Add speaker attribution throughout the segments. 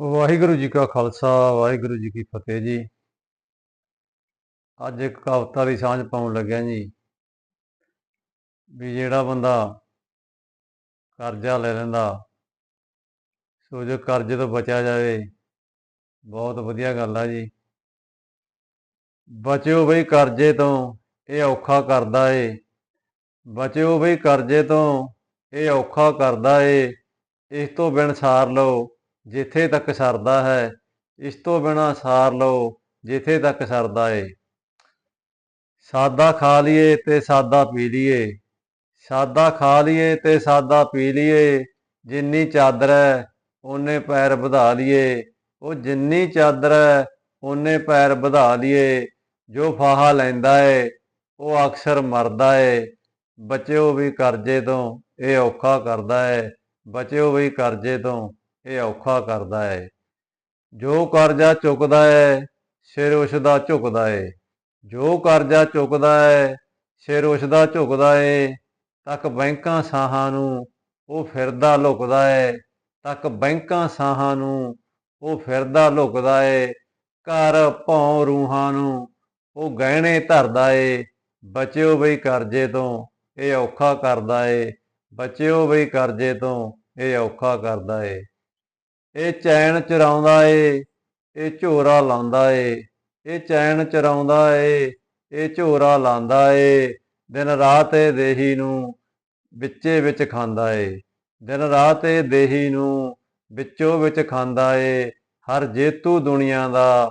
Speaker 1: ਵਾਹਿਗੁਰੂ ਜੀ ਕਾ ਖਾਲਸਾ, ਵਾਹਿਗੁਰੂ ਜੀ ਕੀ ਫਤਿਹ ਜੀ। ਅੱਜ ਇੱਕ ਕਵਿਤਾ ਦੀ ਸਾਂਝ ਪਾਉਣ ਲੱਗਿਆ ਜੀ। ਵੀ ਜਿਹੜਾ ਬੰਦਾ ਕਰਜ਼ਾ ਲੈ ਲੈਂਦਾ, ਸੋ ਜੋ ਕਰਜ਼ੇ ਤੋਂ ਬਚਿਆ ਜਾਵੇ, ਬਹੁਤ ਵਧੀਆ ਗੱਲ ਆ ਜੀ। ਬਚਿਓ ਬਈ ਕਰਜ਼ੇ ਤੋਂ, ਇਹ ਔਖਾ ਕਰਦਾ ਏ। ਬਚਿਓ ਬਈ ਕਰਜ਼ੇ ਤੋਂ, ਇਹ ਔਖਾ ਕਰਦਾ ਏ। ਇਸ ਤੋਂ ਬਿਨ ਸਾਰ ਲਓ। ਜਿੱਥੇ ਤੱਕ ਸਰਦਾ ਹੈ, ਇਸ ਤੋਂ ਬਿਨਾ ਸਾਰ ਲਓ, ਜਿੱਥੇ ਤੱਕ ਸਰਦਾ ਏ। ਸਾਦਾ ਖਾ ਲਈਏ ਤੇ ਸਾਦਾ ਪੀ ਲਈਏ। ਸਾਦਾ ਖਾ ਲਈਏ ਤੇ ਸਾਦਾ ਪੀ ਲਈਏ। ਜਿੰਨੀ ਚਾਦਰ ਹੈ ਓਨੇ ਪੈਰ ਵਧਾ ਲਈਏ। ਉਹ ਜਿੰਨੀ ਚਾਦਰ ਹੈ ਓਨੇ ਪੈਰ ਵਧਾ ਲਈਏ। ਜੋ ਫਾਹਾ ਲੈਂਦਾ ਏ, ਉਹ ਅਕਸਰ ਮਰਦਾ ਏ। ਬਚਿਓ ਵੀ ਕਰਜ਼ੇ ਤੋਂ, ਇਹ ਔਖਾ ਕਰਦਾ ਏ। ਬਚਿਓ ਵੀ ਕਰਜ਼ੇ ਤੋਂ। ਇਹ ਔਖਾ ਕਰਦਾ ਹੈ ਜੋ ਕਰਜ਼ਾ ਚੁੱਕਦਾ ਹੈ ਸਿਰ ਉਸ ਦਾ ਝੁਕਦਾ ਏ। ਜੋ ਕਰਜ਼ਾ ਚੁੱਕਦਾ ਹੈ ਸਿਰ ਉਸ ਦਾ ਝੁਕਦਾ ਏ, ਤੱਕ ਬੈਂਕਾਂ ਸਾਹਾਂ ਨੂੰ ਉਹ ਫਿਰਦਾ ਲੁਕਦਾ ਹੈ ਤੱਕ ਬੈਂਕਾਂ ਸਾਹਾਂ ਨੂੰ ਉਹ ਫਿਰਦਾ ਲੁਕਦਾ ਏ। ਘਰ ਭੌਂ ਰੂਹਾਂ ਨੂੰ ਉਹ ਗਹਿਣੇ ਧਰਦਾ ਏ। ਬਚਿਓ ਬਈ ਕਰਜ਼ੇ ਤੋਂ, ਇਹ ਔਖਾ ਕਰਦਾ ਏ। ਬਚਿਓ ਬਈ ਕਰਜ਼ੇ ਤੋਂ, ਇਹ ਔਖਾ ਕਰਦਾ ਏ। ਇਹ ਚੈਨ ਚਰਾਉਂਦਾ ਏ, ਇਹ ਝੋਰਾ ਲਾਉਂਦਾ ਏ, ਇਹ ਚੈਨ ਚਰਾਉਂਦਾ ਏ, ਇਹ ਝੋਰਾ ਲਾਉਂਦਾ ਏ, ਦਿਨ ਰਾਤ ਇਹ ਦੇਹੀ ਨੂੰ ਵਿੱਚੇ ਵਿੱਚ ਖਾਂਦਾ ਏ, ਦਿਨ ਰਾਤ ਇਹ ਦੇਹੀ ਨੂੰ ਵਿੱਚੋਂ ਵਿੱਚ ਖਾਂਦਾ ਏ, ਹਰ ਜੇਤੂ ਦੁਨੀਆ ਦਾ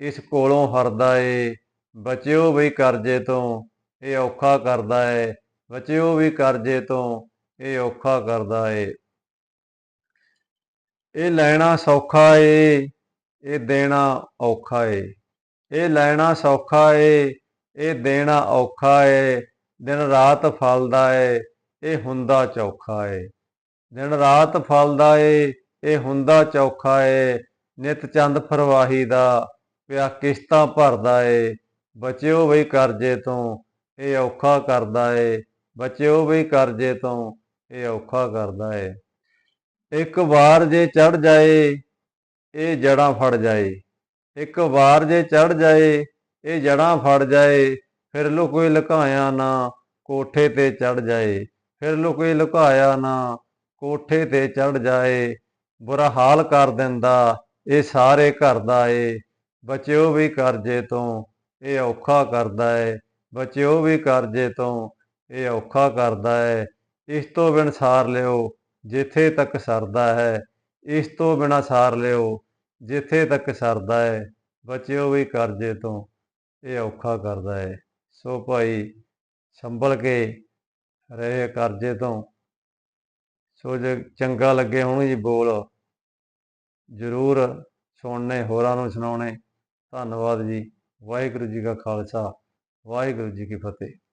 Speaker 1: ਇਸ ਕੋਲੋਂ ਹਰਦਾ ਏ, ਬਚਿਓ ਵੀ ਕਰਜ਼ੇ ਤੋਂ ਇਹ ਔਖਾ ਕਰਦਾ ਏ, ਬਚਿਓ ਵੀ ਕਰਜ਼ੇ ਤੋਂ ਇਹ ਔਖਾ ਕਰਦਾ ਏ। ਇਹ ਲੈਣਾ ਸੌਖਾ ਏ, ਇਹ ਦੇਣਾ ਔਖਾ ਏ। ਇਹ ਲੈਣਾ ਸੌਖਾ ਏ, ਇਹ ਦੇਣਾ ਔਖਾ ਏ। ਦਿਨ ਰਾਤ ਫਲਦਾ ਏ, ਇਹ ਹੁੰਦਾ ਚੌਖਾ ਏ। ਦਿਨ ਰਾਤ ਫਲਦਾ ਏ, ਇਹ ਹੁੰਦਾ ਚੌਖਾ ਏ। ਨਿਤ ਚੰਦ ਫਰਵਾਹੀ ਦਾ ਪਿਆ ਕਿਸ਼ਤਾਂ ਭਰਦਾ ਏ। ਬਚਿਓ ਬਈ ਕਰਜ਼ੇ ਤੋਂ, ਇਹ ਔਖਾ ਕਰਦਾ ਏ। ਬਚਿਓ ਬਈ ਕਰਜ਼ੇ ਤੋਂ, ਇਹ ਔਖਾ ਕਰਦਾ ਏ। ਇੱਕ ਵਾਰ ਜੇ ਚੜ ਜਾਏ, ਇਹ ਜੜਾਂ ਫੜ ਜਾਏ। ਇੱਕ ਵਾਰ ਜੇ ਚੜ ਜਾਏ, ਇਹ ਜੜਾਂ ਫੜ ਜਾਏ, ਫਿਰ ਕੋਈ ਲੁਕਾਇਆ ਨਾ ਕੋਠੇ ਤੇ ਚੜ ਜਾਏ। ਫਿਰ ਕੋਈ ਲੁਕਾਇਆ ਨਾ ਕੋਠੇ ਤੇ ਚੜ ਜਾਏ। ਬੁਰਾ ਹਾਲ ਕਰ ਦਿੰਦਾ, ਇਹ ਸਾਰੇ ਘਰ ਦਾ ਏ। ਬਚਿਓ ਵੀ ਕਰਜ਼ੇ ਤੋਂ, ਇਹ ਔਖਾ ਕਰਦਾ ਏ। ਬਚਿਓ ਵੀ ਕਰਜ਼ੇ ਤੋਂ, ਇਹ ਔਖਾ ਕਰਦਾ ਏ। ਇਸ ਤੋਂ ਬਿਨ ਸਾਰ ਲਿਓ। ਜਿੱਥੇ ਤੱਕ ਸਰਦਾ ਹੈ, ਇਸ ਤੋਂ ਬਿਨਾ ਸਾਰ ਲਿਓ। ਜਿੱਥੇ ਤੱਕ ਸਰਦਾ ਹੈ, ਬਚਿਓ ਵੀ ਕਰਜ਼ੇ ਤੋਂ। ਇਹ ਔਖਾ ਕਰਦਾ ਹੈ। ਸੋ ਭਾਈ, ਸੰਭਲ ਕੇ ਰਹੇ ਕਰਜ਼ੇ ਤੋਂ। ਸੋ ਜੇ ਚੰਗਾ ਲੱਗੇ ਹੁਣ ਜੀ ਬੋਲ। ਜ਼ਰੂਰ ਸੁਣਨੇ, ਹੋਰਾਂ ਨੂੰ ਸੁਣਾਉਣੇ। ਧੰਨਵਾਦ ਜੀ। ਵਾਹਿਗੁਰੂ ਜੀ ਕਾ ਖਾਲਸਾ। ਵਾਹਿਗੁਰੂ ਜੀ ਕੀ ਫਤਿਹ।